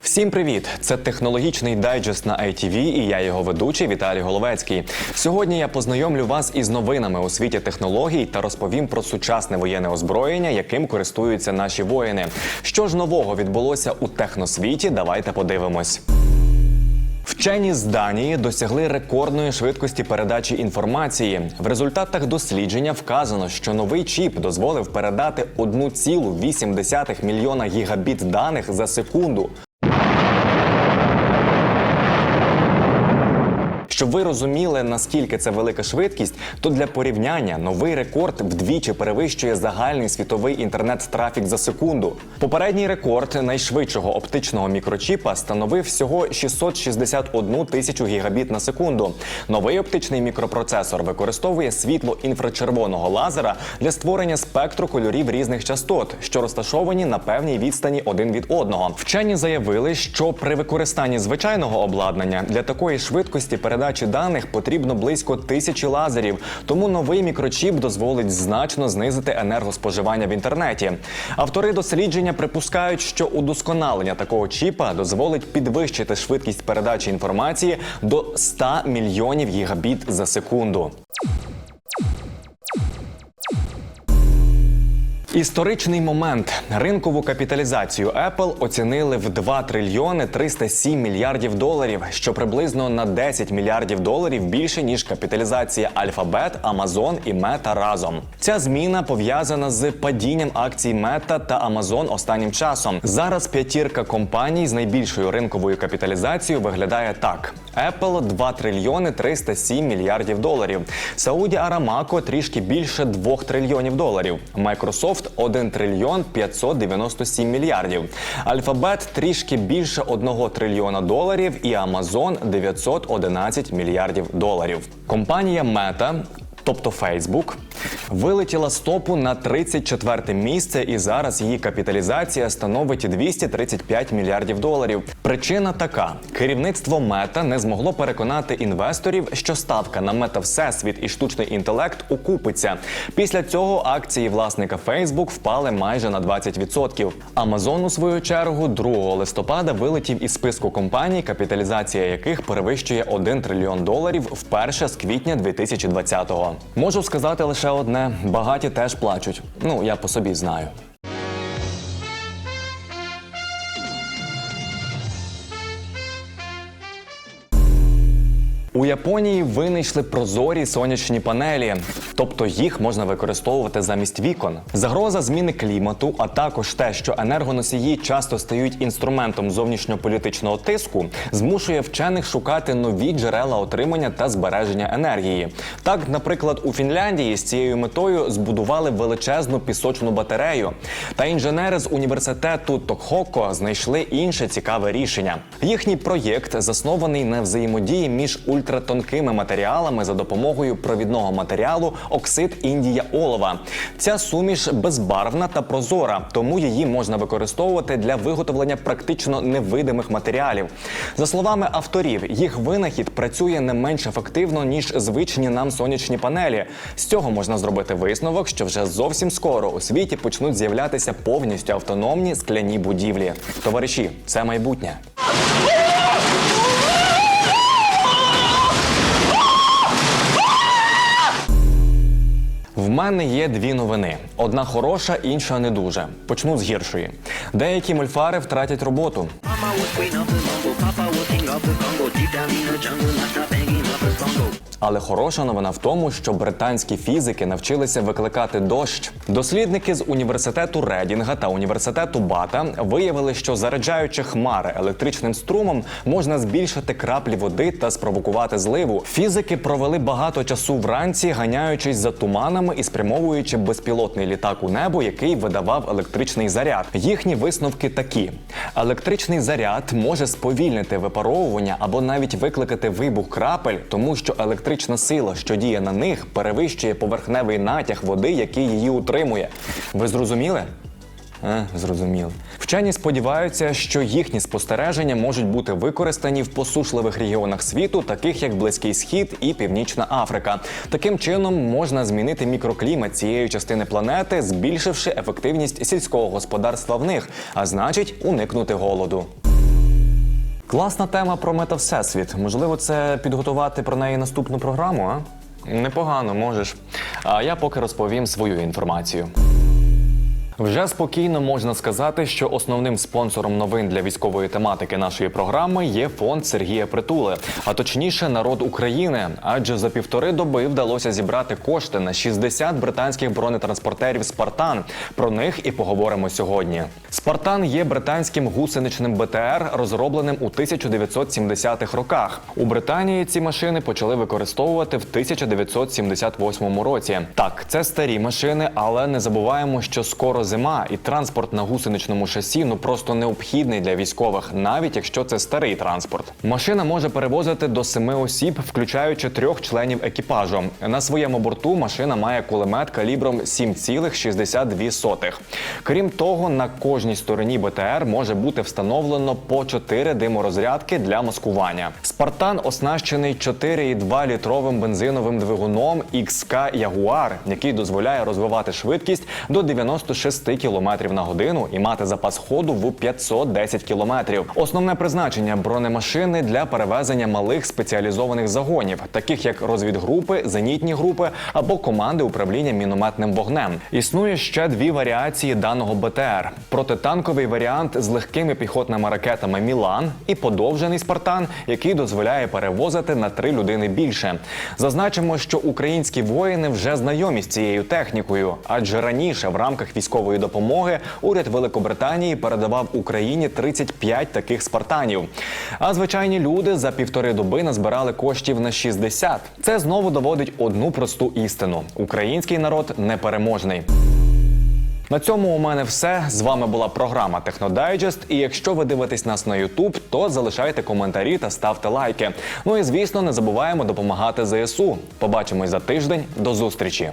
Всім привіт! Це технологічний дайджест на ITV і я його ведучий Віталій Головецький. Сьогодні я познайомлю вас із новинами у світі технологій та розповім про сучасне воєнне озброєння, яким користуються наші воїни. Що ж нового відбулося у техносвіті? Давайте подивимось. Вчені з Данії досягли рекордної швидкості передачі інформації. В результатах дослідження вказано, що новий чіп дозволив передати 1,8 мільйона гігабіт даних за секунду. Щоб ви розуміли, наскільки це велика швидкість, то для порівняння новий рекорд вдвічі перевищує загальний світовий інтернет-трафік за секунду. Попередній рекорд найшвидшого оптичного мікрочіпа становив всього 661 тисячу гігабіт на секунду. Новий оптичний мікропроцесор використовує світло інфрачервоного лазера для створення спектру кольорів різних частот, що розташовані на певній відстані один від одного. Вчені заявили, що при використанні звичайного обладнання для такої швидкості передачі даних потрібно близько тисячі лазерів. Тому новий мікрочіп дозволить значно знизити енергоспоживання в інтернеті. Автори дослідження припускають, що удосконалення такого чіпа дозволить підвищити швидкість передачі інформації до 100 мільйонів гігабіт за секунду. Історичний момент ринкову капіталізацію Apple оцінили в 2 трильйони 307 мільярдів доларів, що приблизно на 10 мільярдів доларів більше ніж капіталізація Alphabet, Amazon і Meta разом. Ця зміна пов'язана з падінням акцій Meta та Amazon останнім часом. Зараз п'ятірка компаній з найбільшою ринковою капіталізацією виглядає так: Apple 2 трильйони 307 мільярдів доларів, Saudi Aramco трішки більше 2 трильйонів доларів, Microsoft 1 трильйон 597 мільярдів, Alphabet трішки більше 1 трильйона доларів і Amazon 911 мільярдів доларів. Компанія Meta Тобто Facebook вилетіла з топу на 34 місце, і зараз її капіталізація становить 235 мільярдів доларів. Причина така: керівництво Мета не змогло переконати інвесторів, що ставка на мета всесвіт і штучний інтелект окупиться. Після цього акції власника Facebook впали майже на 20%. Amazon, у свою чергу, 2 листопада вилетів із списку компаній, капіталізація яких перевищує 1 трильйон доларів вперше з квітня 2020-го. Можу сказати лише одне: багаті теж плачуть. Ну я по собі знаю. У Японії винайшли прозорі сонячні панелі, тобто їх можна використовувати замість вікон. Загроза зміни клімату, а також те, що енергоносії часто стають інструментом зовнішньополітичного тиску, змушує вчених шукати нові джерела отримання та збереження енергії. Так, наприклад, у Фінляндії з цією метою збудували величезну пісочну батарею. Та інженери з університету Токхоко знайшли інше цікаве рішення. Їхній проєкт заснований на взаємодії між ультратонкими матеріалами за допомогою провідного матеріалу оксид індія олова. Ця суміш безбарвна та прозора, тому її можна використовувати для виготовлення практично невидимих матеріалів. За словами авторів, їх винахід працює не менш ефективно ніж звичні нам сонячні панелі. З цього можна зробити висновок, що вже зовсім скоро у світі почнуть з'являтися повністю автономні скляні будівлі. Товариші, це майбутнє. Мене є дві новини: одна хороша, інша не дуже. Почну з гіршої. Деякі мульфари втратять роботу. Але хороша новина в тому, що британські фізики навчилися викликати дощ. Дослідники з університету Редінга та університету Бата виявили, що заряджаючи хмари електричним струмом можна збільшити краплі води та спровокувати зливу. Фізики провели багато часу вранці, ганяючись за туманами і спрямовуючи безпілотний літак у небо, який видавав електричний заряд. Їхні висновки такі: електричний заряд може сповільнити випаровування або навіть викликати вибух крапель, тому що електрична сила, що діє на них, перевищує поверхневий натяг води, який її утримує. Ви зрозуміли? Е, зрозуміло. Вчені сподіваються, що їхні спостереження можуть бути використані в посушливих регіонах світу, таких як Близький Схід і Північна Африка. Таким чином можна змінити мікроклімат цієї частини планети, збільшивши ефективність сільського господарства в них, а значить, уникнути голоду. Класна тема про метавсесвіт. Можливо, це підготувати про неї наступну програму, а? Непогано, можеш. А я поки розповім свою інформацію. Вже спокійно можна сказати, що основним спонсором новин для військової тематики нашої програми є фонд Сергія Притули, а точніше народ України. Адже за півтори доби вдалося зібрати кошти на 60 британських бронетранспортерів Спартан. Про них і поговоримо сьогодні. Спартан є британським гусеничним БТР, розробленим у 1970-х роках. У Британії ці машини почали використовувати в 1978 році. Так, це старі машини, але не забуваємо, що скоро зима, і транспорт на гусеничному шасі ну просто необхідний для військових, навіть якщо це старий транспорт. Машина може перевозити до семи осіб, включаючи трьох членів екіпажу. На своєму борту машина має кулемет калібром 7,62. Крім того, на кожній стороні БТР може бути встановлено по 4 диморозрядки для маскування. Спартан оснащений 4,2 літровим бензиновим двигуном XK Jaguar, який дозволяє розвивати швидкість до 96 км на годину і мати запас ходу в 510 км. Основне призначення бронемашини для перевезення малих спеціалізованих загонів, таких як розвідгрупи, зенітні групи або команди управління мінометним вогнем. Існує ще дві варіації даного БТР: протитанковий варіант з легкими піхотними ракетами Мілан і подовжений Спартан, який дозволяє перевозити на три людини більше. Зазначимо, що українські воїни вже знайомі з цією технікою, адже раніше в рамках військової допомоги уряд Великобританії передавав Україні 35 таких спартанів. А звичайні люди за півтори доби назбирали коштів на 60. Це знову доводить одну просту істину: український народ непереможний. На цьому у мене все. З вами була програма Технодайджест. І якщо ви дивитесь нас на Ютуб, то залишайте коментарі та ставте лайки. Ну і звісно, не забуваємо допомагати ЗСУ. Побачимось за тиждень. До зустрічі.